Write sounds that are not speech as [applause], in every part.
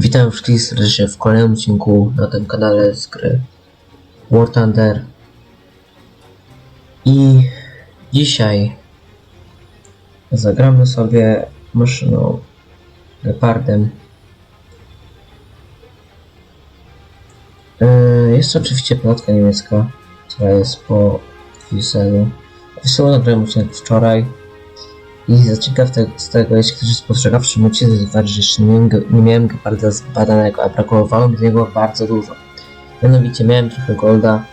Witam wszystkich serdecznie w kolejnym odcinku na tym kanale z gry War Thunder. I dzisiaj zagramy sobie maszyną Gepardem Yy, Jest to oczywiście plotka niemiecka, która jest po Wiselu. Wiselu nagrałem odcinek wczoraj i za ciekawe z tego, jeśli ktoś możecie zauważyć, że jeszcze nie nie miałem Geparda zbadanego, a brakowało mi z niego bardzo dużo. Mianowicie miałem trochę golda,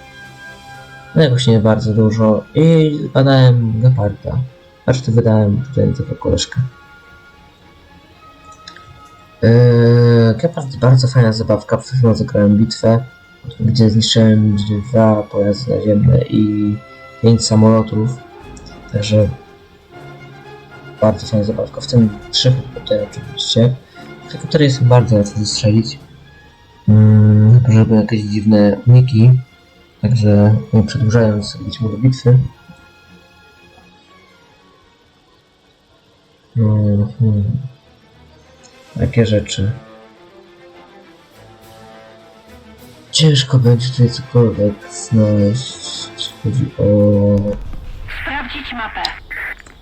no jakoś nie bardzo dużo i zbadałem Geparda. Aż to wydałem tutaj tego koleżkę. Eee, Gepard bardzo fajna zabawka, w którą zagrałem bitwę, gdzie zniszczyłem dwa pojazdy naziemne i pięć samolotów. Także bardzo w tym trzy helikoptery oczywiście. Helikoptery są bardzo łatwo zestrzelić. Mm, żeby jakieś dziwne uniki, także przedłużając mu do bitwy. Mhm. Takie rzeczy. Ciężko będzie tutaj cokolwiek znaleźć, chodzi o Sprawdzić mapę.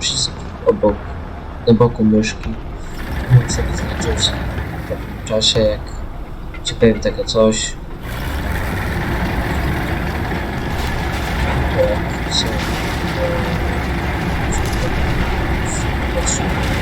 Przycisk obok, na boku myszki. Mógł sobie w pewnym czasie, jak się pojawi takie coś. Jak się samolot.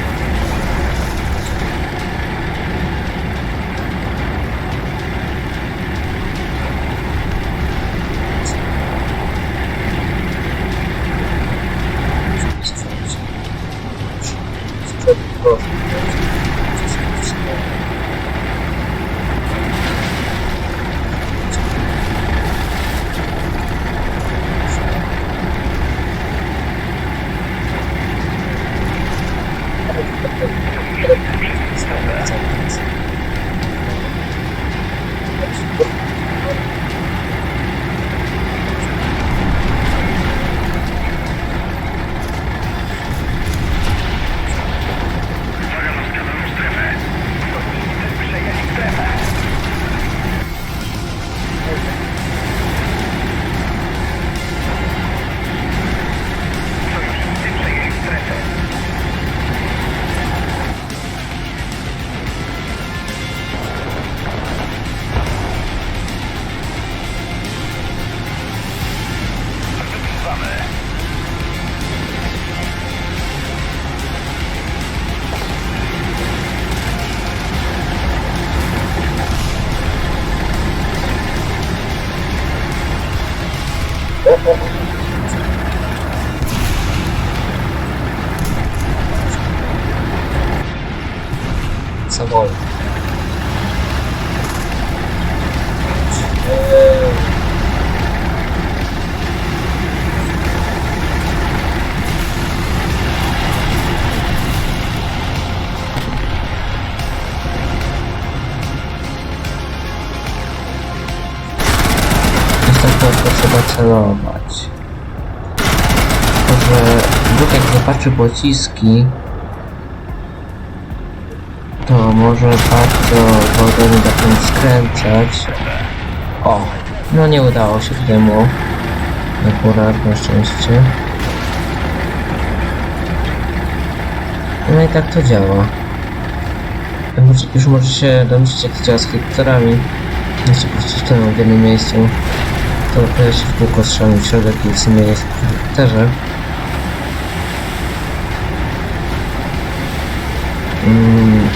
Celować. Tylko, że Bóg jak zobaczy pociski, to może bardzo wolno zacząć skręcać. O, no nie udało się temu. Akurat na szczęście. No i tak to działa. Może- Już może się domyślić jak to działa z helikopterami. Jeśli po prostu stoją w jednym miejscu, to pojawia się w kółko strzelamy w środek i w sumie jest w helikopterze. Mm,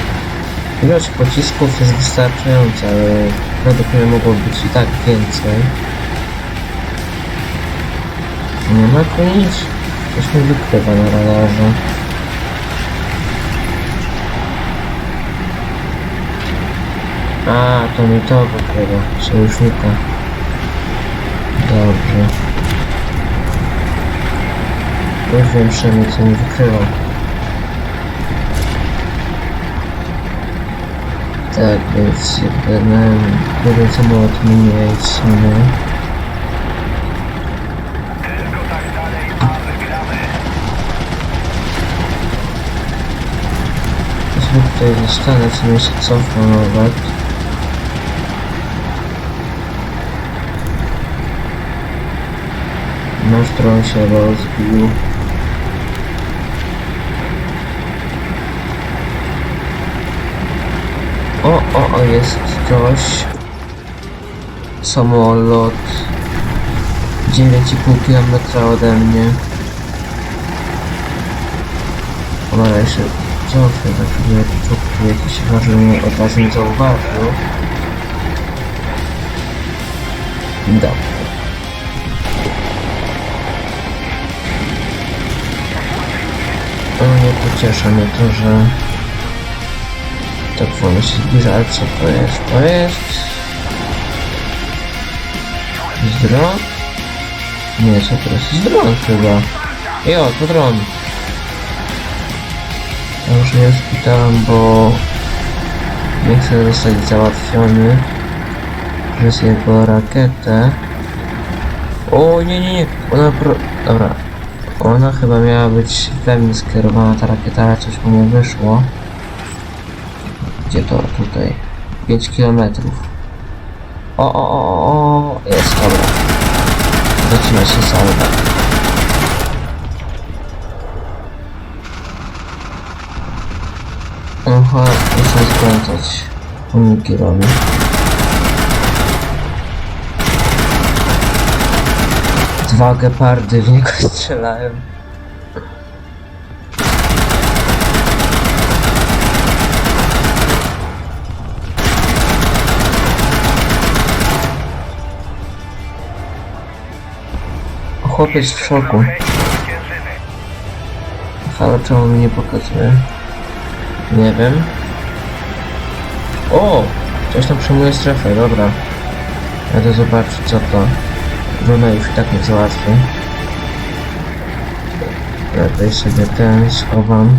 Ilość pocisków jest wystarczająca, ale mnie mogło być i tak więcej. Nie ma tu nic. Coś mi wykrywa na radarze. A, to mi to wykrywa. Sojusznika. Dobrze. Już wiem przynajmniej co mi wykrywa. Tak, więc jeden, jeden samolot mniej w sumie. Tylko tak dalej, a wygramy. Ja sobie tutaj zostanę, co mi się cofnę nawet. Nasz dron się rozbił. O, o, o, jest coś. Samolot. 9,5 km ode mnie. Ona jeszcze cofnę, tak żeby tu tu jakiś wrażenie od razu nie zauważył. Dobrze. To jest? To jest... Z dron? Nie, co to jest? Z dron chyba. Jo, to dron. Ja już nie spytałem, bo nie chcę zostać załatwiony przez jego rakietę. O nie, nie, nie, ona pro... Dobra. Ona chyba miała być we mnie skierowana ta rakieta, ale coś mu nie wyszło. Gdzie to? Tutaj. 5 kilometrów. O, o, o, o, o, jest, dobra. Zaczyna się salwa. Aha, muszę skręcać. Pomniki robi. Dwa gepardy w niego [laughs] strzelają. Chłopiec w szoku. Ale czemu mi nie pokazuje? Nie wiem. O! Coś tam przejmuje strefę, dobra. Jadę zobaczyć co to. Żona już i tak nie załatwi. Ja tutaj sobie ten schowam.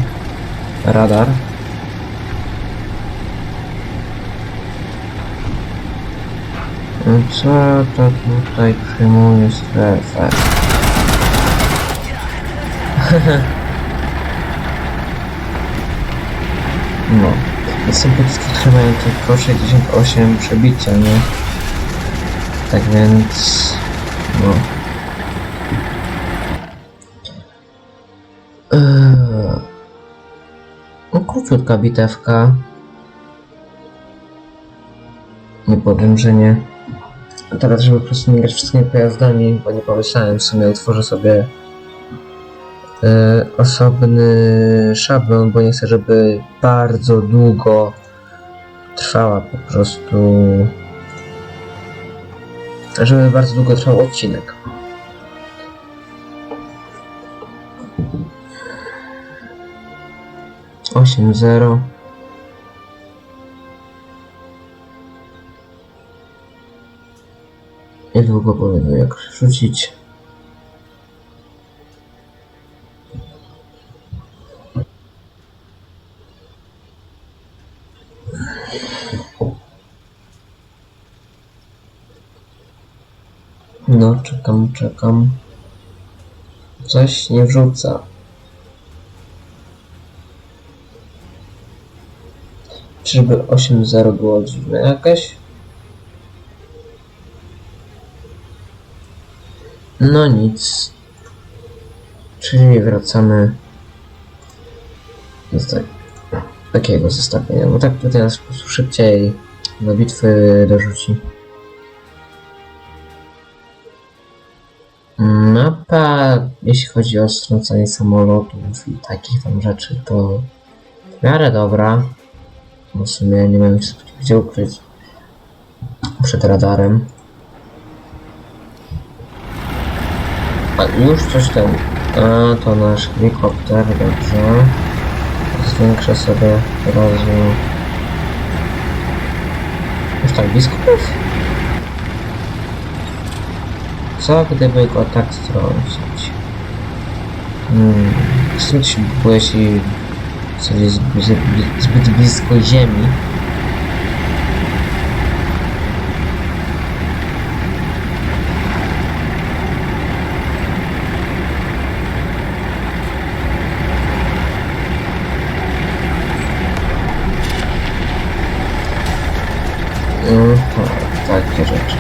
Radar. Co to tutaj przejmuje strefę? [laughs] No. Jestem pociski, które mają tylko 68 przebicia, nie? Tak więc... No. Eee... No króciutka bitewka. Nie powiem, że nie. A teraz, żeby po prostu nie grać wszystkimi pojazdami, bo nie pomyślałem, w sumie utworzę sobie e, osobny szablon, bo nie chcę, żeby bardzo długo trwała po prostu. Żeby bardzo długo trwał odcinek. Osiem zero. Niedługo powiem jak rzucić. No, czekam, czekam. Coś nie wrzuca. Czyżby 8.0 było dziwne jakieś? No nic. Czyli wracamy do tak, takiego zestawienia, bo tak to teraz po prostu szybciej do bitwy dorzuci. Mapa, jeśli chodzi o strącanie samolotów i takich tam rzeczy, to w miarę dobra. Bo w sumie nie wiem gdzie ukryć przed radarem. A już coś ten. A to nasz helikopter, dobrze. Zwiększę sobie razu. Już tak jest? Co gdyby go tak strącić? Hmm. Strącić było jeśli sobie zbyt, zbyt blisko ziemi. Mm, tak, takie rzeczy.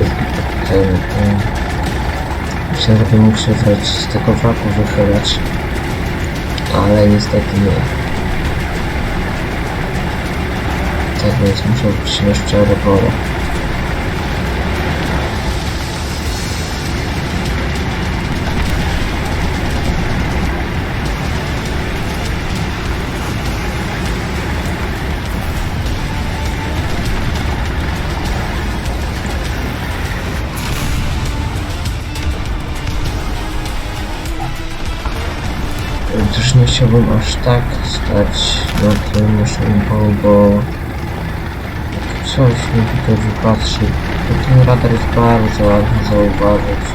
Ten, ten. Myślę, że bym mógł się zrobić z tego waku wychylać. Ale niestety nie. Tak więc muszę przyjąć wczoraj pora. Chciałbym aż tak stać na tym naszym polu, bo coś mi tutaj wypatrzy. Bo ten radar jest bardzo ładny zauważyć.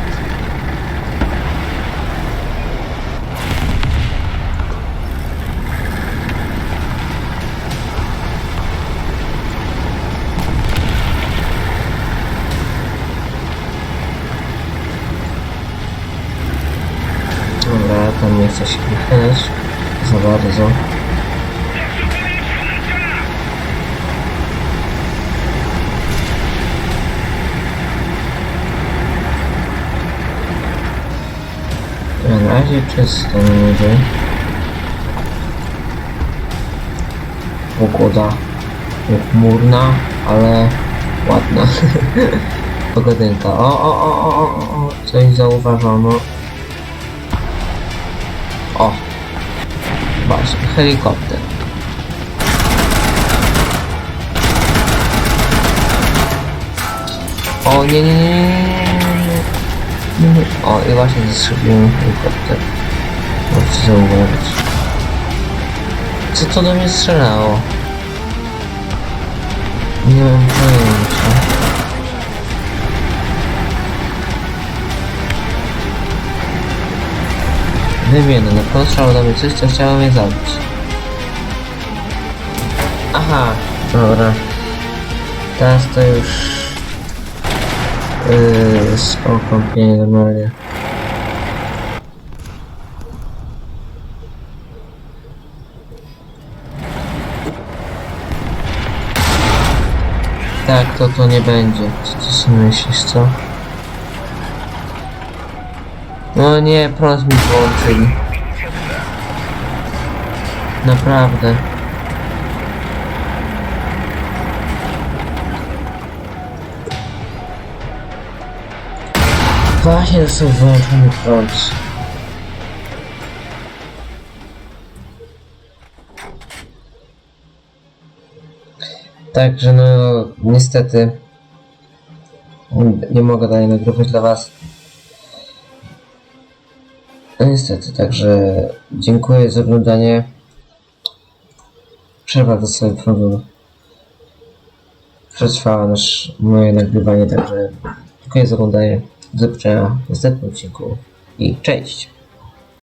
Dobra, tam nie chcę się wychylać za bardzo. Na razie czysto niby. Pogoda chmurna, ale ładna. [laughs] Pogodynka. O, o, o, o, o, coś zauważono. O! Właśnie, helikopter. O nie, nie, nie, nie, nie. O i właśnie zestrzeliłem helikopter. Możecie zauważyć. Co to do mnie strzelało? Nie mam pojęcia. Wymienę, na pewno strzelało do mnie coś, co chciało mnie zabić. Aha, dobra. Teraz to już... Yy, spoko, nie normalnie. Tak, to to nie będzie. Co ty sobie myślisz, co? No nie, prąd mi włączyli. Naprawdę. Właśnie został wyłączony prąd. Także no, niestety nie mogę dalej nagrywać dla was. No niestety, także dziękuję za oglądanie. Przerwa do swojego prądu przetrwała nasz, moje nagrywanie, także dziękuję za oglądanie. Do zobaczenia w następnym odcinku i cześć!